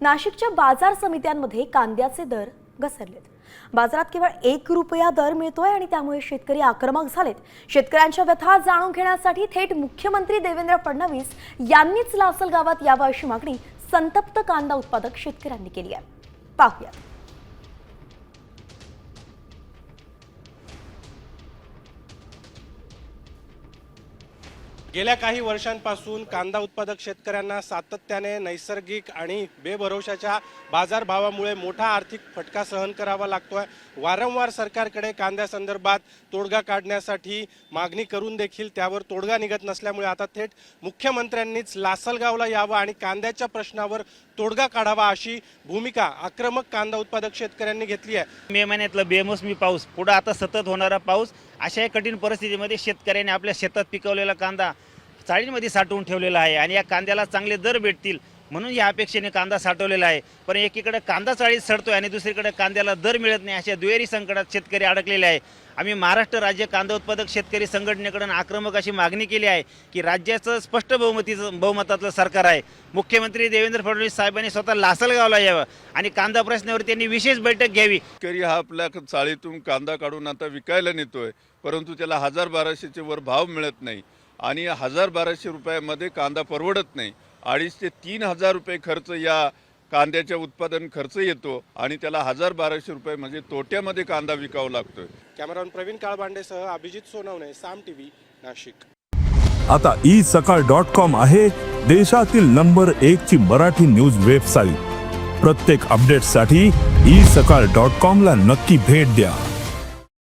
नाशिकच्या बाजार समित्यांमध्ये कांद्याचे दर घसरलेत. बाजारात केवळ एक रुपया दर मिळतोय आणि त्यामुळे शेतकरी आक्रमक झालेत. शेतकऱ्यांच्या व्यथा जाणून घेण्यासाठी थेट मुख्यमंत्री देवेंद्र फडणवीस यांनीच लासल गावात यावं अशी मागणी संतप्त कांदा उत्पादक शेतकऱ्यांनी केली आहे. पाहूयात. गेल्या काही वर्षांपासून कांदा उत्पादक शेतकऱ्यांना सातत्याने नैसर्गिक आणि बेभरोशाच्या बाजारभावामुळे मोठा आर्थिक फटका सहन करावा लागतोय. वारंवार सरकारकडे कांद्यासंदर्भात तोडगा काढण्यासाठी मागणी करून देखील त्यावर तोडगा निघत नसल्यामुळे आता थेट मुख्यमंत्र्यांनीच लासलगावला यावं आणि कांद्याच्या प्रश्नावर तोडगा काढावा अशी भूमिका आक्रमक कांदा उत्पादक शेतकऱ्यांनी घेतली आहे. मे महिन्यातलं बेमोसमी पाऊस पुढं आता सतत होणारा पाऊस अशा कठीण परिस्थितीमध्ये शेतकऱ्यांनी आपल्या शेतात पिकवलेला कांदा चाळींमध्ये साठवून ठेवलेला आहे आणि या कांद्याला चांगले दर भेटतील म्हणून या अपेक्षेने कांदा साठवलेला आहे. पण एकीकडे कांदा चाळीत सडतोय आणि दुसरीकडे कांद्याला दर मिळत नाही अशा दुहेरी संकटात शेतकरी अडकलेले आहे. आम्ही महाराष्ट्र राज्य कांदा उत्पादक शेतकरी संघटनेकडून आक्रमक अशी मागणी केली आहे की राज्याचं स्पष्ट बहुमतीचं बहुमतातलं सरकार आहे. मुख्यमंत्री देवेंद्र फडणवीस साहेबांनी स्वतः लासलगावला यावं आणि कांदा प्रश्नावर त्यांनी विशेष बैठक घ्यावी. शेतकरी हा आपल्या चाळीतून कांदा काढून आता विकायला नेतोय परंतु त्याला हजार बाराशेचे वर भाव मिळत नाही. आणि हजार बाराशे रुपयामध्ये कांदा परवडत नाही. अडीच ते तीन हजार रुपये खर्च या कांद्याच्या उत्पादन खर्च येतो आणि त्याला हजार बाराशे रुपये म्हणजे तोट्यामध्ये कांदा विकावा लागतोय. कॅमेरामन प्रवीण काळबांडेसह अभिजित सोनवणे साम टीव्ही नाशिक. आता ई सकाळ डॉट कॉम आहे देशातील नंबर एक ची मराठी न्यूज वेबसाईट. प्रत्येक अपडेटसाठी ई सकाळ डॉट कॉम ला नक्की भेट द्या.